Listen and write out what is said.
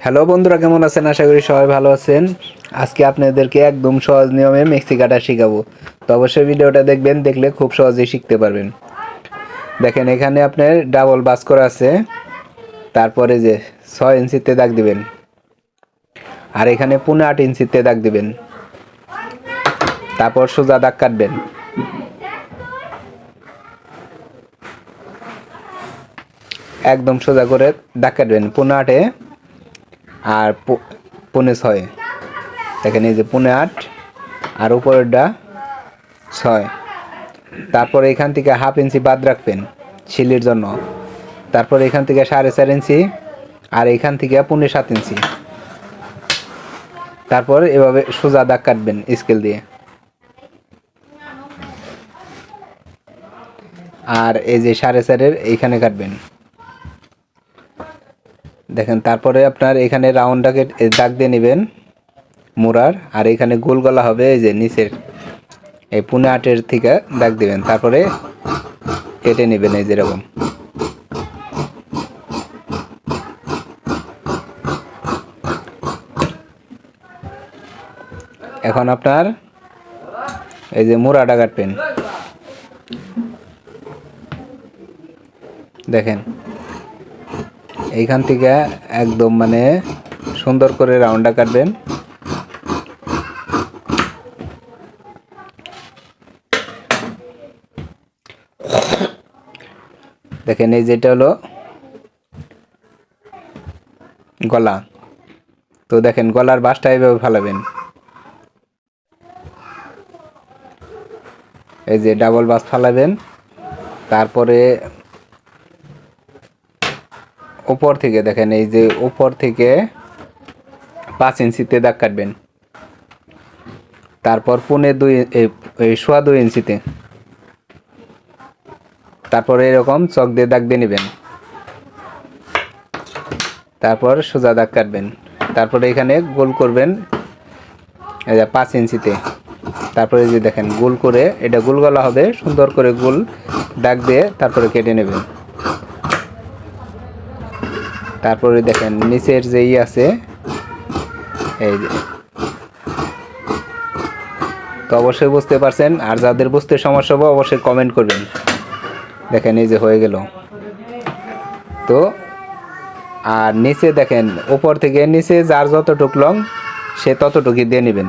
Hello বন্ধুরা, কেমন আছেন? আশা করি সবাই ভালো আছেন। আজকে আপনাদেরকে একদম সহজ নিয়মে মিক্সি কাটা শেখাবো। তো অবশ্যই ভিডিওটা দেখবেন, দেখলে খুব সহজেই শিখতে পারবেন। দেখেন, এখানে আপনার ডাবল বাস করা আছে। তারপরে যে ছয় ইঞ্চিতে দাগ দিবেন। আর এখানে পুনে আট ইঞ্চিতে দাগ দিবেন। তারপর সোজা দাগ কাটবেন। একদম সোজা করে দাগ কাটবেন। পুনে আটে আর পৌনে ছয়। দেখেন এই যে পৌনে আট, আর উপরেরটা ছয়। তারপর এখান থেকে হাফ ইঞ্চি বাদ রাখবেন শিলির জন্য। তারপর এখান থেকে সাড়ে চার ইঞ্চি, আর এখান থেকে পৌনে সাত ইঞ্চি। তারপর এভাবে সোজা দাগ কাটবেন স্কেল দিয়ে। আর এই যে সাড়ে চারের এইখানে কাটবেন। দেখেন, তারপরে আপনার এখানে রাউন্ডটাকে দাগ দিয়ে নেবেন মোড়ার আর এখানে গোল গলা হবে এই যে নিচের, এই পুনে আটের থেকে দাগ দিবেন, তারপরে কেটে নেবেন এই যেরকম। এখন আপনার এই যে মোড়াটা কাটবেন। দেখেন এইখান থেকে একদম মানে সুন্দর করে রাউন্ডটা কাটবেন। দেখেন এই যেটা হলো গলা। তো দেখেন গলার বাসটা এইভাবে ফালাবেন। এই যে ডাবল বাস ফালাবেন। তারপরে উপর থেকে দেখেন, এই যে উপর থেকে পাঁচ ইঞ্চিতে দাগ কাটবেন। তারপর পুনে দুই সোয়া দুই ইঞ্চিতে। তারপরে এরকম চক দিয়ে দাগ দিয়ে নেবেন। তারপর সোজা দাগ কাটবেন। তারপরে এখানে গোল করবেন পাঁচ ইঞ্চিতে। তারপরে যে দেখেন, গোল করে, এটা গোল গলা হবে, সুন্দর করে গোল দাগ দিয়ে তারপরে কেটে নেবেন। তারপরে দেখেন, নিচের যেই আছে, এই যে। তো অবশ্যই বুঝতে পারছেন, আর যাদের বুঝতে সমস্যা হবে, অবশ্যই কমেন্ট করবেন। দেখেন, এই যে হয়ে গেল। তো, আর নিচে দেখেন, উপর থেকে নিচে যার যতটুক লং সে ততটুকুই দিয়ে নেবেন।